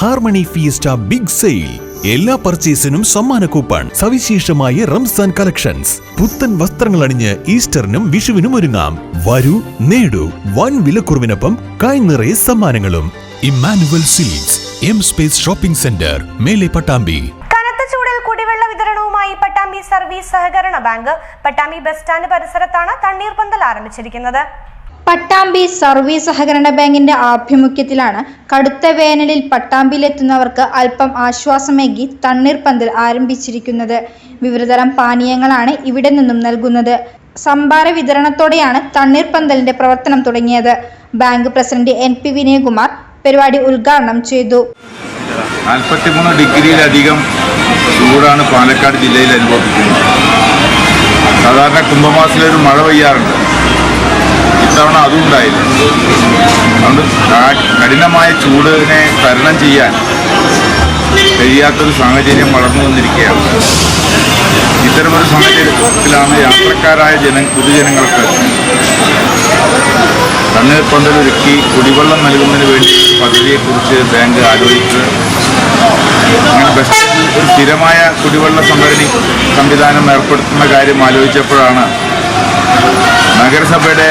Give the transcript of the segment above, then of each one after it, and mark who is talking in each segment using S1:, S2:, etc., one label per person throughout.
S1: Harmony fiesta big sale. എല്ലാ പർച്ചേസിനും സമ്മാന coupon സവിശേഷമായ റംസാൻ കളക്ഷൻസ്. പുത്തൻ വസ്ത്രങ്ങൾ അണിഞ്ഞ് ഈസ്റ്ററിനും വിഷുവിനും ഒരുങ്ങാം. വരൂ നേടൂ വൻ വിലക്കുറവിനൊപ്പം കായ് നിറയെ സമ്മാനങ്ങളും. ഇമ്മാനുവൽ സീൽസ് എം സ്പേസ് ഷോപ്പിംഗ് സെന്റർ മേലെ പട്ടാമ്പി.
S2: കനത്ത വിതരണവുമായി പട്ടാമ്പി സർവീസ് സഹകരണ ബാങ്ക് പട്ടാമ്പി ബസ് സ്റ്റാൻഡ് പരിസരത്താണ് തണ്ണീർപന്തൽ ആരംഭിച്ചിരിക്കുന്നത്.
S3: പട്ടാമ്പി സർവീസ് സഹകരണ ബാങ്കിന്റെ ആഭിമുഖ്യത്തിലാണ് കടുത്ത വേനലിൽ പട്ടാമ്പിയിലെത്തുന്നവർക്ക് അല്പം ആശ്വാസമേകി തണ്ണീർപ്പന്തൽ ആരംഭിച്ചിരിക്കുന്നത്. വിവിധതരം പാനീയങ്ങളാണ് ഇവിടെ നിന്നും നൽകുന്നത്. സംഭാര വിതരണത്തോടെയാണ് തണ്ണീർപ്പന്തലിന്റെ പ്രവർത്തനം തുടങ്ങിയത്. Bank president N P Vinayakumar പരിപാടി ഉദ്ഘാടനം ചെയ്തു.
S4: ഡിഗ്രിയിലധികം ചൂടാണ് പാലക്കാട് ജില്ലയിൽ അനുഭവിക്കുന്നത്. സാധാരണ കുംഭമാസത്തിലൊരു മഴ പെയ്യാറുണ്ട്. ഇത്തവണ അതും ഉണ്ടായില്ല. അതുകൊണ്ട് കഠിനമായ ചൂടിനെ തരണം ചെയ്യാൻ കഴിയാത്തൊരു സാഹചര്യം വളർന്നു വന്നിരിക്കുകയാണ്. ഇത്തരമൊരു സാഹചര്യത്തിലാണ് യാത്രക്കാരായ ജന പൊതുജനങ്ങൾക്ക് തണ്ണീർപ്പന്തലൊരുക്കി കുടിവെള്ളം നൽകുന്നതിന് വേണ്ടി പദ്ധതിയെക്കുറിച്ച് ബാങ്ക് ആലോചിച്ച് അങ്ങനെ ബസ് ഒരു സ്ഥിരമായ കുടിവെള്ള സംഭരണി സംവിധാനം ഏർപ്പെടുത്തുന്ന കാര്യം ആലോചിച്ചപ്പോഴാണ് നഗരസഭയുടെ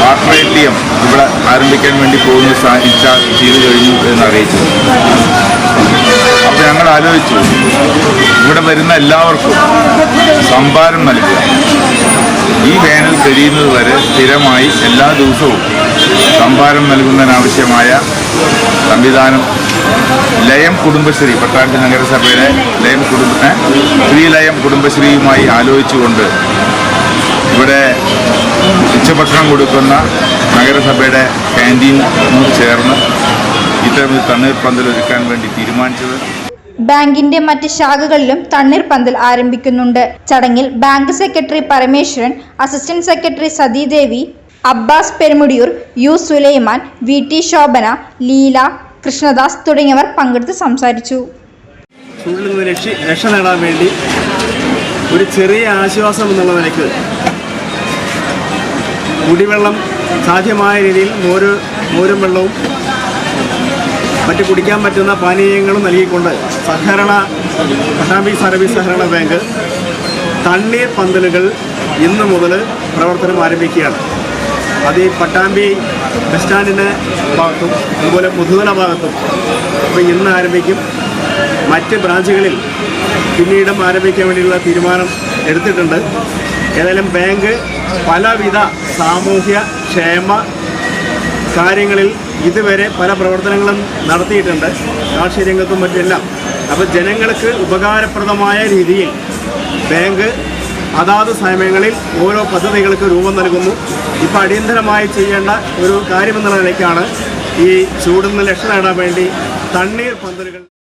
S4: വാട്ടർ എ ടി എം ഇവിടെ ആരംഭിക്കാൻ വേണ്ടി പോകുന്ന ഇച്ഛ ചെയ്തു കഴിഞ്ഞു എന്ന് അറിയിച്ചു അപ്പോൾ ഞങ്ങൾ ആലോചിച്ചു ഇവിടെ വരുന്ന എല്ലാവർക്കും സംഭാരം നൽകുക ഈ വേനൽ കഴിയുന്നത് വരെ സ്ഥിരമായി എല്ലാ ദിവസവും സംഭാരം നൽകുന്നതിനാവശ്യമായ സംവിധാനം ലയം കുടുംബശ്രീ പട്ടാമ്പി നഗരസഭയുടെ ലയം കുടുംബ? ശ്രീലയം കുടുംബശ്രീയുമായി ആലോചിച്ചുകൊണ്ട് ഇവിടെ ഉച്ചഭക്ഷണം കൊടുക്കുന്ന നഗരസഭയുടെ ക്യാന്റീനും ചേർന്ന് ഇത്തരം ഒരു തണ്ണീർപ്പന്തൽ ഒരുക്കാൻ വേണ്ടി തീരുമാനിച്ചത്.
S3: ബാങ്കിന്റെ മറ്റ് ശാഖകളിലും തണ്ണീർ പന്തൽ ആരംഭിക്കുന്നുണ്ട്. ചടങ്ങിൽ bank secretary Parameswaran assistant secretary Sathidevi Abbas Perumudiyoor U Sulaiman V T Shobhana Leela Krishnadas തുടങ്ങിയവർ പങ്കെടുത്ത് സംസാരിച്ചു.
S5: ചൂടിൽ നിന്ന് രക്ഷ രക്ഷ നേടാൻ വേണ്ടി ഒരു ചെറിയ ആശ്വാസം എന്നുള്ള നിലയ്ക്ക് കുടിവെള്ളം സാധ്യമായ രീതിയിൽ മോര് മോരും വെള്ളവും മറ്റ് കുടിക്കാൻ പറ്റുന്ന പാനീയങ്ങളും നൽകിക്കൊണ്ട് സഹകരണ പട്ടാമ്പി സർവീസ് സഹകരണ ബാങ്ക് തണ്ണീർ പന്തലുകൾ ഇന്ന് മുതൽ പ്രവർത്തനം ആരംഭിക്കുകയാണ്. അത് ഈ പട്ടാമ്പി ബസ് സ്റ്റാൻഡിന്റെ ഭാഗത്തും അതുപോലെ മുതുതല ഭാഗത്തും അപ്പോൾ ഇന്ന് ആരംഭിക്കും. മറ്റ് ബ്രാഞ്ചുകളിൽ പിന്നീടും ആരംഭിക്കാൻ വേണ്ടിയുള്ള തീരുമാനം എടുത്തിട്ടുണ്ട്. ഏതായാലും ബാങ്ക് പലവിധ സാമൂഹ്യ ക്ഷേമ കാര്യങ്ങളിൽ ഇതുവരെ പല പ്രവർത്തനങ്ങളും നടത്തിയിട്ടുണ്ട്. കാർഷിക രംഗത്തും മറ്റെല്ലാം അപ്പോൾ ജനങ്ങൾക്ക് ഉപകാരപ്രദമായ രീതിയിൽ ബാങ്ക് അതാത് സമയങ്ങളിൽ ഓരോ പദ്ധതികൾക്ക് രൂപം നൽകുന്നു. ഇപ്പോൾ അടിയന്തരമായി ചെയ്യേണ്ട ഒരു കാര്യമെന്നുള്ള നിലയ്ക്കാണ് ഈ ചൂടിൽ നിന്ന് രക്ഷ നേടാൻ വേണ്ടി തണ്ണീർ പന്തലുകൾ